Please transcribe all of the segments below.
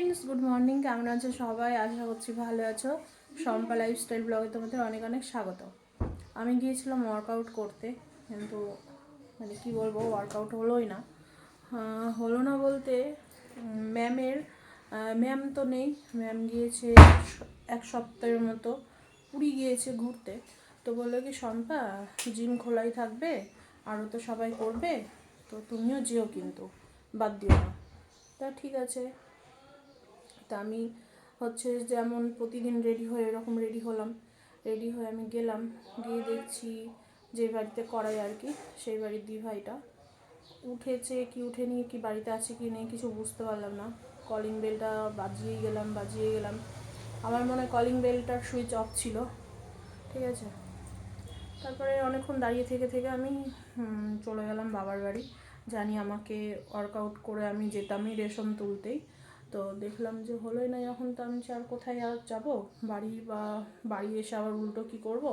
Friends good morning কেমন আছো সবাই? আশা করছি ভালো আছো। শম্পা লাইফস্টাইল ব্লগে তোমাদের অনেক অনেক স্বাগত। আমি গিয়েছিলাম ওয়ার্কআউট করতে, কিন্তু মানে কি বলব ওয়ার্কআউট হলোই না। হলো না বলতে ম্যামের ম্যাম তো নেই। ম্যাম গিয়েছে এক সপ্তাহের মতো, পুরী গিয়েছে ঘুরতে। তো বলল কি, শম্পা জিম খোলাই থাকবে আরও তো সবাই করবে, তো তুমিও যেও কিন্তু, বাদ দিও না। তা ঠিক আছে। তা আমি হচ্ছে যেমন প্রতিদিন রেডি হয়ে এরকম রেডি হলাম রেডি হয়ে আমি গেলাম, গিয়ে দেখছি যে বাড়িতে করাই আর কি, সেই বাড়ির দি ভাইটা উঠেছে কি উঠেনি কি বাড়িতে আছে কি নেই কিছু বুঝতে পারলাম না। কলিং বেলটা বাজিয়ে গেলাম বাজিয়ে গেলাম। আমার মনে হয় কলিং বেলটার সুইচ অফ ছিল, ঠিক আছে? তারপরে অনেকক্ষণ দাঁড়িয়ে থেকে থেকে আমি চলে গেলাম বাবার বাড়ি। জানি আমাকে ওয়ার্কআউট করে আমি যেতামই রেশন তুলতেই। তো দেখলাম যে হলোই না যখন তো আমি আর কোথায় আর যাব? বাড়ি বা বাড়ি এসে আবার উল্টো কী করব?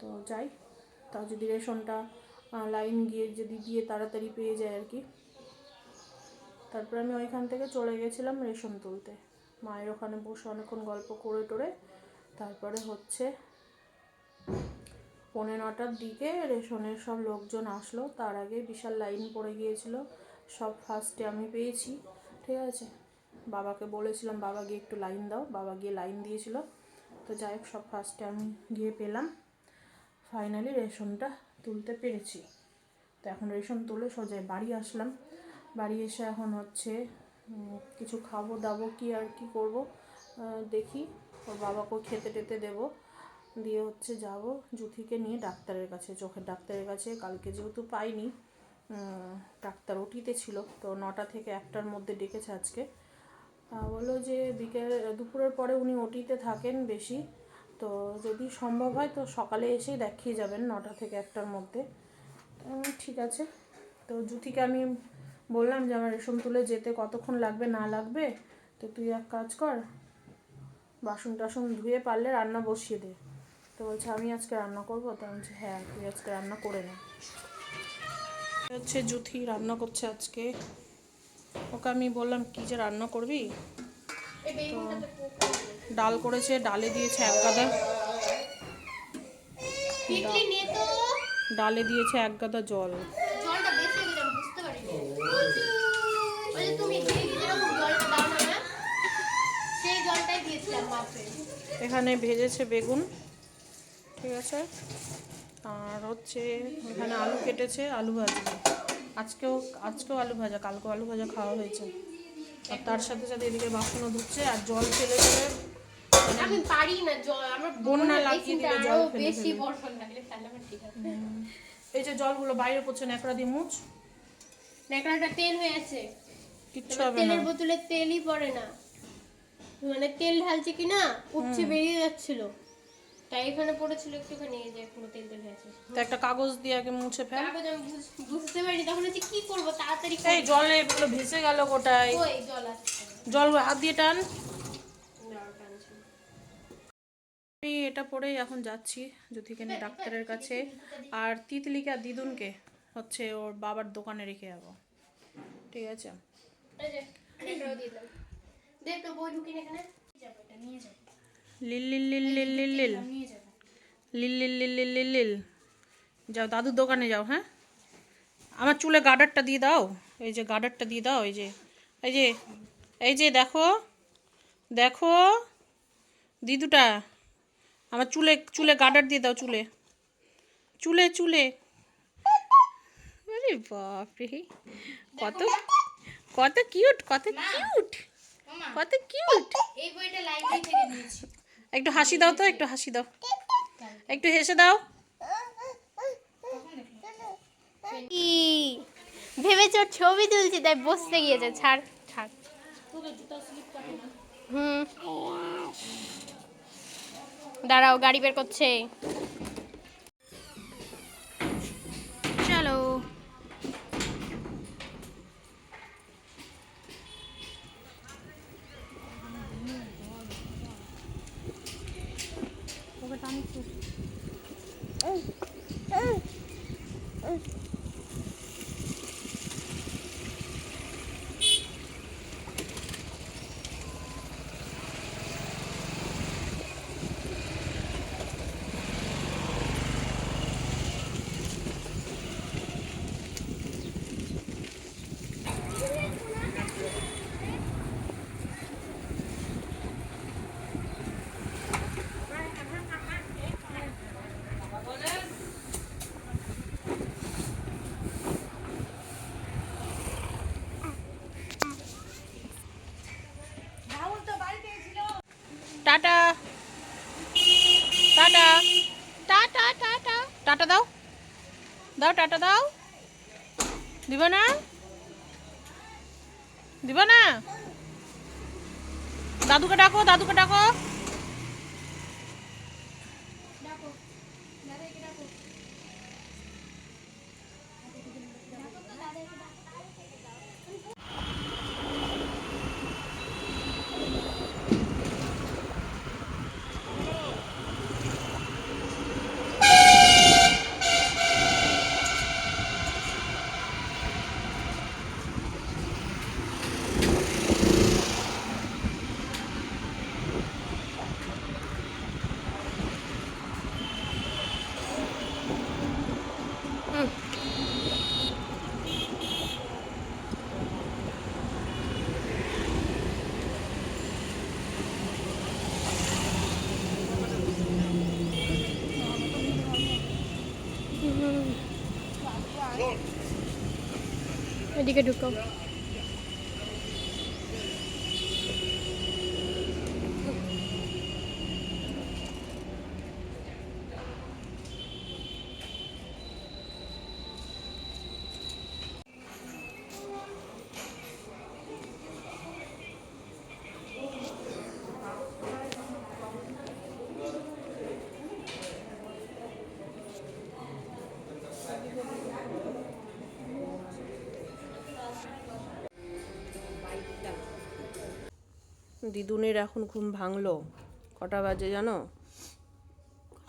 তো যাই, তা যদি রেশনটা লাইন গিয়ে যদি দিয়ে তাড়াতাড়ি পেয়ে যায় আর কি। তারপরে আমি ওইখান থেকে চলে গেছিলাম রেশন তুলতে। মায়ের ওখানে বসে অনেকক্ষণ গল্প করে টোরে। তারপরে হচ্ছে পৌনে নটার দিকে রেশনের সব লোকজন আসলো। তার আগে বিশাল লাইন পড়ে গিয়েছিল। সব ফার্স্টে আমি পেয়েছি। ঠিক আছে? বাবাকে বলেছিলাম, বাবা গিয়ে একটু লাইন দাও। বাবা গিয়ে লাইন দিয়েছিল। তো যাই হোক, সব ফার্স্টে আমি গিয়ে পেলাম। ফাইনালি রেশনটা তুলতে পেরেছি। তো এখন রেশন তুলে সোজাই বাড়ি আসলাম। বাড়ি এসে এখন হচ্ছে কিছু খাব দাবো কি আর কি করব দেখি। ওর বাবাকেও খেতে টেতে দেবো। দিয়ে হচ্ছে যাব জুথিকে নিয়ে ডাক্তারের কাছে, চোখের ডাক্তারের কাছে। কালকে যেহেতু পাইনি ডাক্তার ওটিতে ছিল। তো নটা থেকে একটার মধ্যে ডেকেছে আজকে। বলল যে বিকেল, দুপুরের পরে উনি ওটিতে থাকেন বেশি। তো যদি সম্ভব হয় তো সকালে এসেই দেখিয়ে যাবেন নটা থেকে একটার মধ্যে। ঠিক আছে। তো জুথিকে আমি বললাম যে আমার রেশম তুলে যেতে কতক্ষণ লাগবে, না লাগবে? তো তুই এক কাজ কর, বাসন টাসন ধুয়ে পারলে রান্না বসিয়ে দে। তো বলছে, আমি আজকে রান্না করব? তো আমি বলছি হ্যাঁ তুই আজকে রান্না করে নে। হচ্ছে জুথি রান্না করছে আজকে। ওকে আমি বললাম কি যে রান্না করবি? তো ডাল করেছে ডালে দিয়েছে এক গাদা। ডালে দিয়েছে এক গাদা জল। হয়ে? এখানে ভেজেছে বেগুন ঠিক আছে? আর হচ্ছে এখানে আলু কেটেছে আলু ভাজবে আজকেও আজকেও আলু ভাজা কালকেও আলু ভাজা খাওয়া হয়েছে। আর তার সাথে সাথে এদিকে বাসনও ধুচ্ছে আর জল ফেলে ফেলে আমি পারি না জল আমার বন্যা এই লাগিয়ে দিলে জল বেশি বর্ষণ লাগলে তাহলে আমার ঠিক আছে। এই যে জলগুলো বাইরে পড়ছে ন্যাকড়া দিয়ে মুছ। ন্যাকড়াটা তেল হয়ে আছে। কিচ্ছু হবে না। তেলের বোতলে তেলই পড়ে না। মানে তেল ঢালছে কি না উপচে বেরিয়ে যাচ্ছিল। তাই এখানে পড়েছিল একটুখানি এই যে এখনও তেল তেল তো একটা কাগজ দিয়ে আগে মুছে ফেল। কাগজ আমি বুঝতে পারিনি তখন হচ্ছে কি করব তাড়াতাড়ি এই জলে এগুলো ভেসে গেল গোটায়। ওই জল আসছে জল হাত দিয়ে টান। আমি এটা পরেই এখন যাচ্ছি জ্যোতিকে ডাক্তারের কাছে। আর তিতলিকে আর দিদুনকে হচ্ছে ওর বাবার দোকানে রেখে যাব। ঠিক আছে? বই এখানে। যাব, এটা নিয়ে যাব। লিল লিল লিল লিল লিল লিল। লিল লিল লিল লিল লিল লিল। যাও দাদুর দোকানে যাও হ্যাঁ? আমার চুলে গার্ডারটা দিয়ে দাও। এই যে গার্ডারটা দিয়ে দাও এই যে। এই যে এই যে দেখো দেখো দিদুটা আমার চুলে চুলে গার্ডার দিয়ে দাও চুলে। চুলে চুলে। আরে বাপরে। কত কত কিউট কত কিউট কত কিউট এই বইটা লাইব্রেরি থেকে নিয়েছি। একটু হাসি দাও তো, একটু হাসি দাও। একটু হেসে দাও। ভেবে ওর ছবি তুলছি, তাই বসতে গিয়েছে, ছাড় ছাড়। হুম। দাঁড়াও, গাড়ি বের করছে। দাও দাও। দিব না? দিব না? দাদুকে ডাকো দাদুকে ডাকো। এদিকে ঢুকো দিদুনের এখন ঘুম ভাঙলো। কটা বাজে জানো?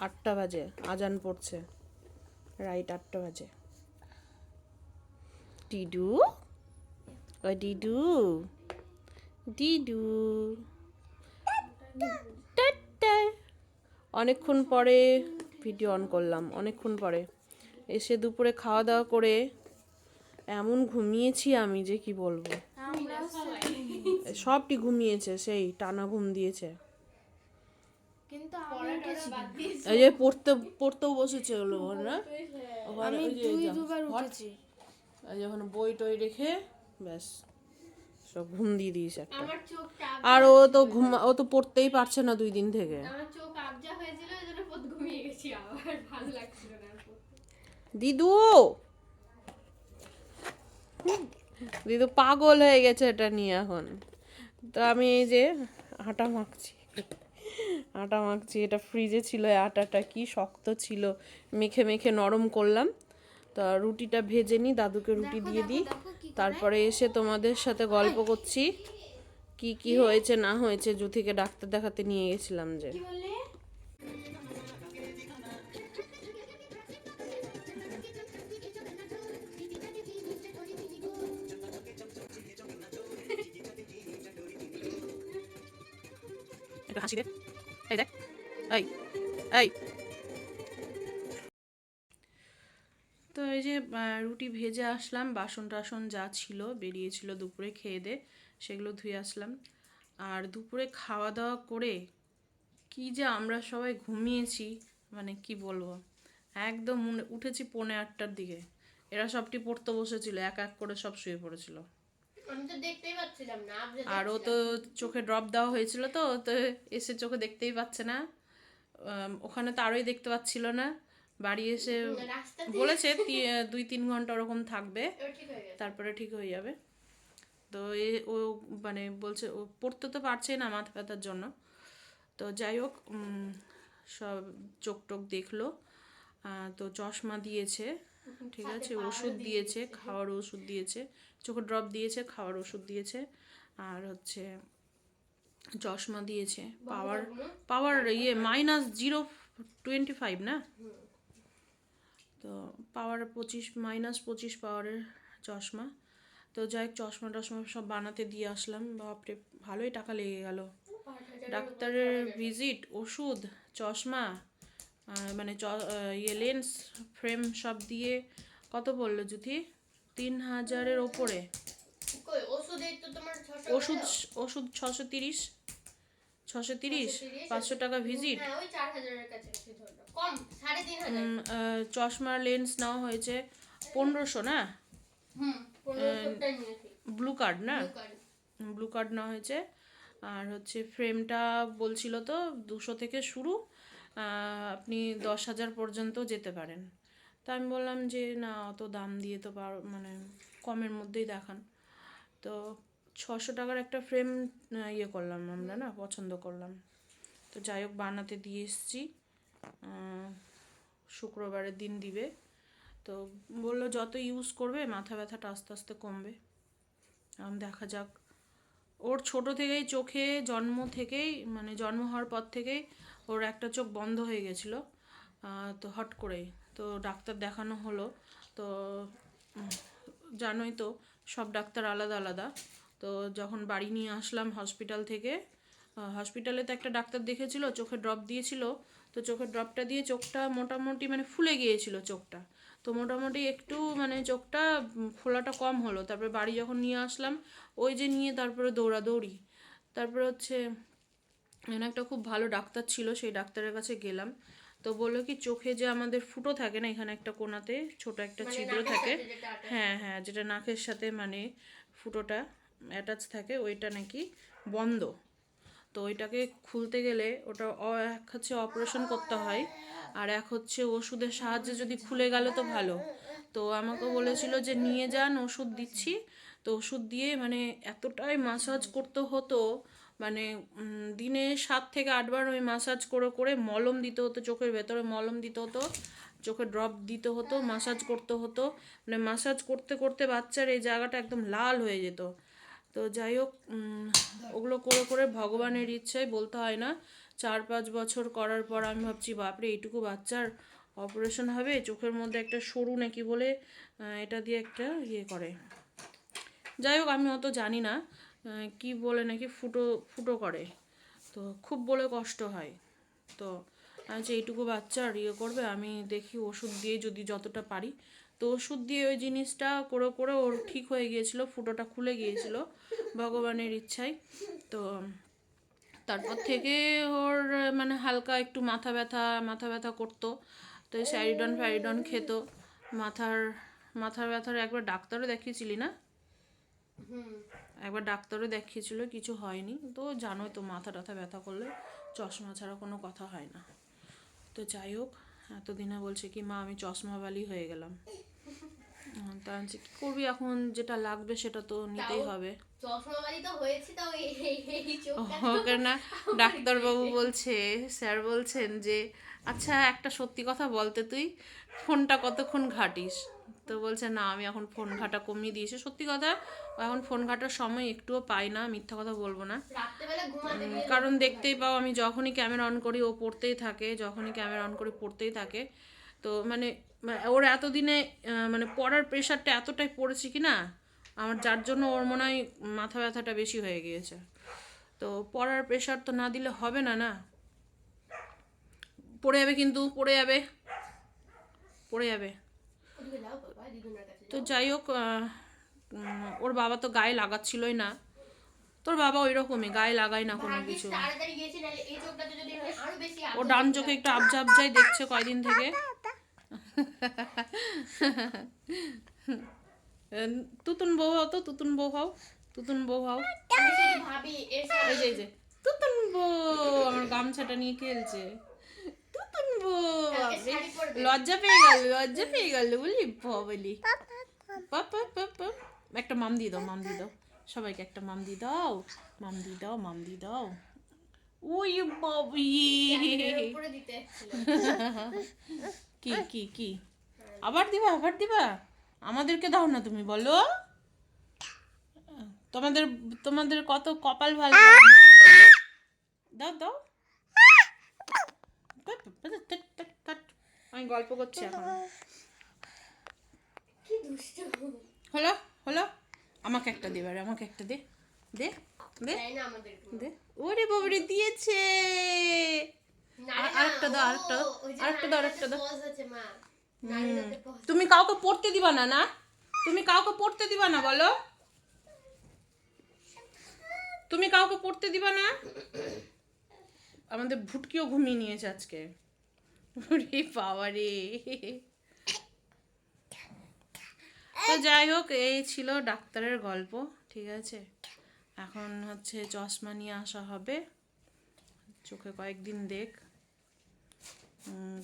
আটটা বাজে, আজান পড়ছে। রাইট আটটা বাজে। ডিডু? ও ডিডু? ডিডু। অনেকক্ষণ পরে ভিডিও অন করলাম, অনেকক্ষণ পরে। এসে দুপুরে খাওয়া দাওয়া করে এমন ঘুমিয়েছি আমি যে কি বলব। সবটি ঘুমিয়েছে সেই টানা ঘুম দিয়েছে। কিন্তু এই যে পড়তে পড়তেও বসেছে হলো না ওখানে ওই যে দুই দুবার উঠেছি। এই যে বই টই রেখে ব্যাস সব ঘুম দিয়ে দিয়েছে একটা। আর ও তো ঘুম ও তো পড়তেই পারছে না দুই দিন থেকে। আমার চোখ আবজা হয়েছিল ওই জন্য পথ ঘুমিয়ে গেছি আবার ভালো লাগছিল না দিদু! দিদু পাগল হয়ে গেছে এটা নিয়ে এখন। তো আমি এই যে আটা মাখছি। আটা মাখছি এটা ফ্রিজে ছিল আটাটা কি শক্ত ছিল। মেখে মেখে নরম করলাম। তা রুটিটা ভেজে নিই দাদুকে রুটি দিয়ে দিই। তারপরে এসে তোমাদের সাথে গল্প করছি। কি কি হয়েছে না হয়েছে জুথিকে ডাক্তার দেখাতে নিয়ে গেছিলাম যে। একটু হাসি দে। এই দেখ, এই এই। তো এই যে রুটি ভেজে আসলাম, বাসন টাসন যা ছিল বেরিয়েছিল দুপুরে খেয়ে দে, সেগুলো ধুয়ে আসলাম। আর দুপুরে খাওয়া দাওয়া করে কি যে আমরা সবাই ঘুমিয়েছি মানে কি বলব? একদম উঠেছি পৌনে আটটার দিকে। এরা সবটি পড়তে বসেছিল, এক এক করে সব শুয়ে পড়েছিল। আর ও তো চোখে ড্রপ দেওয়া হয়েছিল তো তো এসে চোখে দেখতেই পাচ্ছে না। ওখানে তো আরোই দেখতে পাচ্ছিল না। বাড়ি এসে বলেছে দুই তিন ঘণ্টা ওরকম থাকবে তারপরে ঠিক হয়ে যাবে। তো এ ও মানে বলছে ও পড়তে তো পারছেই না মাথা ব্যথার জন্য। তো যাই হোক সব চোখ টোক দেখল। তো চশমা দিয়েছে। ঠিক আছে ওষুধ দিয়েছে খাওয়ার ওষুধ দিয়েছে চোখে ড্রপ দিয়েছে খাওয়ার ওষুধ দিয়েছে আর হচ্ছে চশমা দিয়েছে পাওয়ার পাওয়ার ইয়ে মাইনাস জিরো টোয়েন্টি ফাইভ না? তো পাওয়ার পঁচিশ মাইনাস পঁচিশ পাওয়ারের চশমা। তো যাই হোক চশমা টশমা সব বানাতে দিয়ে আসলাম। বাপরে ভালোই টাকা লেগে গেল। ডাক্তারের ভিজিট ওষুধ চশমা মানে চ- ইয়ে লেন্স ফ্রেম সব দিয়ে কত পড়ল জুথি? তিন হাজারের ওপরে। ওষুধে ওষুধ ছশো তিরিশ। ছশো তিরিশ পাঁচশো টাকা ভিজিট চশমার লেন্স নেওয়া হয়েছে পনেরোশো না? ব্লু কার্ড না? ব্লু কার্ড নেওয়া হয়েছে। আর হচ্ছে ফ্রেমটা বলছিল তো দুশো থেকে শুরু। আপনি দশ হাজার পর্যন্ত যেতে পারেন। তা আমি বললাম যে, না, অত দাম দিয়ে তো পার মানে কমের মধ্যেই দেখান। তো ছশো টাকার একটা ফ্রেম ইয়ে করলাম আমরা, না, পছন্দ করলাম। তো যাই হোক, বানাতে দিয়ে এসেছি। শুক্রবারের দিন দিবে। তো বলল, যত ইউজ করবে, মাথা ব্যথাটা আস্তে আস্তে কমবে। এখন দেখা যাক। ওর ছোট থেকেই, চোখে জন্ম থেকেই মানে জন্ম হওয়ার পর থেকেই ওর একটা চোখ বন্ধ হয়ে গেছিল তো হট করেই। তো ডাক্তার দেখানো হলো, তো জানোই তো, সব ডাক্তার আলাদা আলাদা। তো যখন বাড়ি নিয়ে আসলাম হসপিটাল থেকে হসপিটালে তো একটা ডাক্তার দেখেছিল, চোখে ড্রপ দিয়েছিল। তো চোখের ড্রপটা দিয়ে চোখটা মোটামুটি মানে ফুলে গিয়েছিল চোখটা। তো মোটামুটি একটু মানে চোখটা ফোলাটা কম হলো। তারপরে বাড়ি যখন নিয়ে আসলাম, ওই যে নিয়ে তারপরে দৌড়াদৌড়ি। তারপরে হচ্ছে এখানে একটা খুব ভালো ডাক্তার ছিল সেই ডাক্তারের কাছে গেলাম। তো বলল কি চোখে যে আমাদের ফুটো থাকে না এখানে একটা কোনাতে ছোট একটা ছিদ্র থাকে। হ্যাঁ হ্যাঁ যেটা নাকের সাথে মানে ফুটোটা অ্যাটাচ থাকে ওইটা নাকি বন্ধ। তো ওইটাকে খুলতে গেলে ওটা এক হচ্ছে অপারেশন করতে হয় আর এক হচ্ছে ওষুধের সাহায্যে যদি খুলে গেল তো ভালো। তো আমাকে বলেছিল যে নিয়ে যান ওষুধ দিচ্ছি। তো ওষুধ দিয়ে মানে এতটাই মাসাজ করতে হতো মানে দিনে সাত থেকে আটবার ওই মাসাজ করে করে মলম দিতে হতো চোখের ভেতরে, মলম দিতে হতো, চোখে ড্রপ দিতে হতো মাসাজ করতে হতো। মানে মাসাজ করতে করতে বাচ্চার এই জায়গাটা একদম লাল হয়ে যেত। তো যাই হোক ওগুলো করে করে ভগবানের ইচ্ছায় বলতে হয় না, চার পাঁচ বছর করার পর আমি ভাবছি, বাপরে, এইটুকু বাচ্চার অপারেশন হবে, চোখের মধ্যে একটা সরু নাকি বলে এটা দিয়ে একটা ইয়ে করে। যাই হোক, আমি অত জানি না। কি বলে নাকি ফুটো ফুটো করে। তো খুব বলে কষ্ট হয়। তো আচ্ছা এইটুকু বাচ্চার ইয়ে করবে, আমি দেখি ওষুধ দিয়ে যদি যতটা পারি। তো ওষুধ দিয়ে ওই জিনিসটা করে করে ওর ঠিক হয়ে গিয়েছিল, ফুটোটা খুলে গিয়েছিল ভগবানের ইচ্ছায়। তো তারপর থেকে ওর মানে হালকা একটু মাথা ব্যথা মাথা ব্যথা করতো। তো স্যারিডন ফ্যারিডন খেত। মাথার মাথার ব্যথার একবার ডাক্তারও দেখিয়েছিলি না? হুম। একবার ডাক্তারও দেখিয়েছিল কিছু হয়নি। তো জানোই তো মাথা টাথা ব্যথা করলে চশমা ছাড়া কোনো কথা হয় না। তো যাই হোক এতদিনে বলছে কি মা আমি চশমাওয়ালি হয়ে গেলাম। তা বলছে কি করবি এখন যেটা লাগবে সেটা তো নিতেই হবে। না ডাক্তারবাবু বলছে স্যার বলছেন যে আচ্ছা একটা সত্যি কথা বলতে তুই ফোনটা কতক্ষণ ঘাটিস? তো বলছে না আমি এখন ফোন ঘাটা কমিয়ে দিয়েছি। সত্যি কথা এখন ফোন ঘাটার সময় একটুও পাই না মিথ্যা কথা বলব না। কারণ দেখতেই পাও আমি যখনই ক্যামেরা অন করি ও পড়তেই থাকে যখনই ক্যামেরা অন করি পড়তেই থাকে। তো মানে ওর এতদিনে মানে পড়ার প্রেশারটা এতটাই পড়েছে কি না আমার যার জন্য ওর মনে হয় মাথা ব্যথাটা বেশি হয়ে গিয়েছে। তো পড়ার প্রেশার তো না দিলে হবে না না। পড়ে যাবে কিন্তু পড়ে যাবে। পড়ে যাবে। তো যাই হোক ওর বাবা তো গায়ে লাগাচ্ছিলই না। তোর বাবা ওই রকমই গায়ে লাগায় না কোনো কিছু। ও ডান চোখে একটু আবজা আবজাই দেখছে কয়দিন থেকে। তুতুন বউ হও তো তুতুন বউ হও তুতুন বউ হও। এই যে তুতুন বউ আমার গামছাটা নিয়ে খেলছে। লজ্জা পেয়ে গেল লজ্জা পেয়ে গেল বলি বলি একটা মাম দিয়ে দাও মাম দিয়ে দাও। সবাইকে একটা মাম দিয়ে দাও মাম দিয়ে দাও মাম দিয়ে দাও। ওই বাবি কি কি কি? আবার দিবা আবার দিবা? আমাদেরকে দাও না তুমি বলো। তোমাদের তোমাদের কত কপাল ভালো। দাও দাও। আমি গল্প করছি এখন। হলো? হলো? আমাকে একটা দে এবারে আমাকে একটা দে। দে? দে? দে? ওরে বাবরে দিয়েছে! আর- আরেকটা দাও, আরেকটা আরেকটা দাও, আরেকটা দাও। তুমি কাউকে পড়তে দিবা না না? তুমি কাউকে পড়তে দিবা না বলো? তুমি কাউকে পড়তে দিবা না? আমাদের ভুটকিও ঘুমিয়ে নিয়েছে আজকে। ওরে বাবা রে তো যাই হোক এই ছিল ডাক্তারের গল্প ঠিক আছে? এখন হচ্ছে চশমা নিয়ে আসা হবে। চোখে কয়েকদিন দেখ।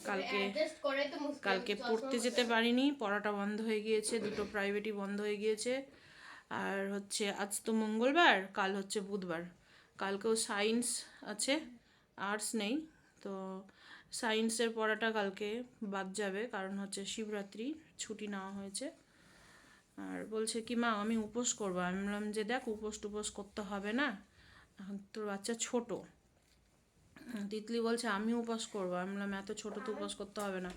কালকে কালকে পড়তে যেতে পারিনি পড়াটা বন্ধ হয়ে গিয়েছে দুটো প্রাইভেটই বন্ধ হয়ে গিয়েছে। আর হচ্ছে আজ তো মঙ্গলবার কাল হচ্ছে বুধবার। কালকেও সায়েন্স আছে। আর্টস নেই। তো সায়েন্সের পড়াটা কালকে বাদ যাবে, কারণ হচ্ছে শিবরাত্রি, ছুটি নেওয়া হয়েছে। আর বলছে কি, মা, আমি উপোস করব। আমি বললাম যে, দেখ, উপোস টুপোস করতে হবে না। এখন তোর বাচ্চা ছোটো। তিতলি বলছে আমি উপোস করব। আমি বললাম, এত ছোট তো উপোস করতে হবে না।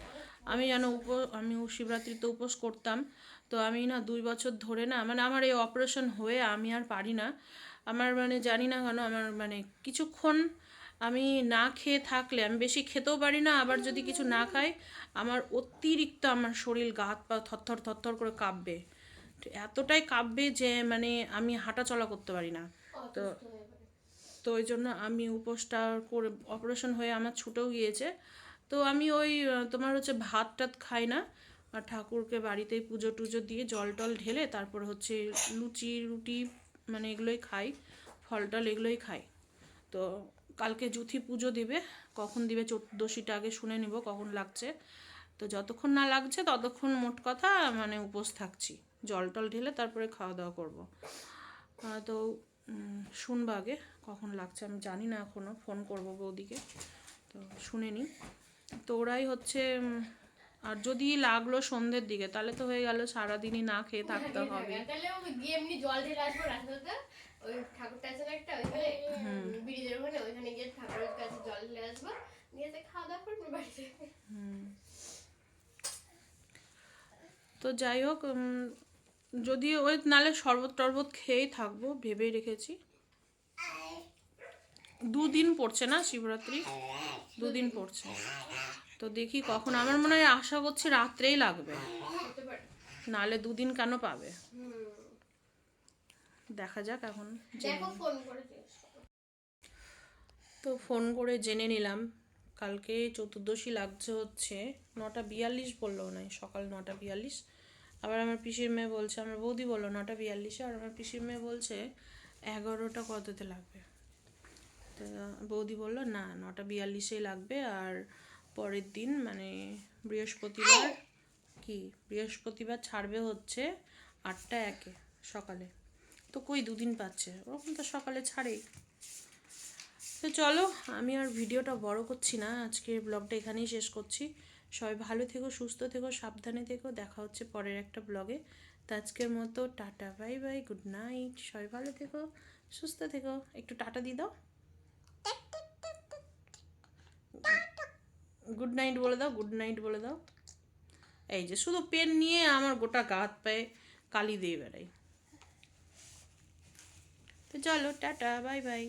আমি যেন উপ, আমি শিবরাত্রিতে উপোস করতাম। তো আমি না দুই বছর ধরে না মানে আমার এই অপারেশন হয়ে আমি আর পারি না। আমার মানে জানি না কেন, আমার মানে কিছুক্ষণ আমি না খেয়ে থাকলে, আমি বেশি খেতেও পারি না, আবার যদি কিছু না খাই, আমার অতিরিক্ত আমার শরীর গা হাত পা থরথর থরথর করে কাঁপবে। এতটাই কাঁপবে যে মানে আমি হাঁটা চলা করতে পারি না। তো তো ওই জন্য আমি উপোসটা করে, অপারেশন হয়ে আমার ছুটেও গিয়েছে। তো আমি ওই, তোমার হচ্ছে ভাত টাত খাই না। আর ঠাকুরকে বাড়িতেই পুজো টুজো দিয়ে জল টল ঢেলে তারপর হচ্ছে লুচি, রুটি মানে এগুলোই খাই, ফল টল এগুলোই খাই। তো কালকে জুথি পুজো দিবে কখন দিবে চতুর্দশীটা আগে শুনে নিব কখন লাগছে। তো যতক্ষণ না লাগছে ততক্ষণ মোট কথা মানে উপোস থাকছি। জল টল ঢেলে তারপরে খাওয়া দাওয়া করব। তো শুনব আগে কখন লাগছে আমি জানি না এখনও ফোন করব বৌদিকে। তো শুনে নিই। তো ওরাই হচ্ছে আর যদি লাগল সন্ধ্যের দিকে তাহলে তো হয়ে গেল সারাদিনই না খেয়ে থাকতে হবে। ওই ঠাকুরটা আছে না একটা ওইখানে ব্রিজের ওখানে ওইখানে গিয়ে ঠাকুরের কাছে জল ঢেলে আসব। নিয়ে এসে খাওয়া দাওয়া করব বাড়িতে। তো যাই হোক যদি ওই নালে শরবত টরবত খেয়েই থাকব ভেবেই রেখেছি। দুদিন পড়ছে না শিবরাত্রি? দুদিন পড়ছে। তো দেখি কখন আমার মনে হয় আশা করছি রাত্রেই লাগবে। নালে দুদিন কেন পাবে? দেখা যাক এখন। তো ফোন করে জেনে নিলাম কালকে চতুর্দশী লাগছে হচ্ছে নটা বিয়াল্লিশ বলল নাই সকাল নটা বিয়াল্লিশ। আবার আমার পিসির মেয়ে বলছে আমার বৌদি বলল নটা বিয়াল্লিশে আর আমার পিসির মেয়ে বলছে এগারোটা কততে লাগবে? তো বৌদি বলল না নটা বিয়াল্লিশেই লাগবে আর পরের দিন মানে বৃহস্পতিবার কি বৃহস্পতিবার ছাড়বে হচ্ছে আটটা একে সকালে। তো কই দুদিন পাচ্ছে? ওরকম তো সকালে ছাড়েই। তো চলো, আমি আর ভিডিওটা বড় করছি না। আজকের ব্লগটা এখানেই শেষ করছি। সবাই ভালো থেকো, সুস্থ থেকো, সাবধানে থেকো। দেখা হচ্ছে পরের একটা ব্লগে। তো আজকের মতো tata, bye bye, good night. সবাই ভালো থেকো, সুস্থ থেকো। একটু টাটা দিয়ে দাও। গুড নাইট বলে দাও, গুড নাইট বলে দাও। এই যে শুধু পেন নিয়ে আমার গোটা গা হাত পায়ে কালি দিয়ে বেড়াই তো চলো টাটা বাই বাই।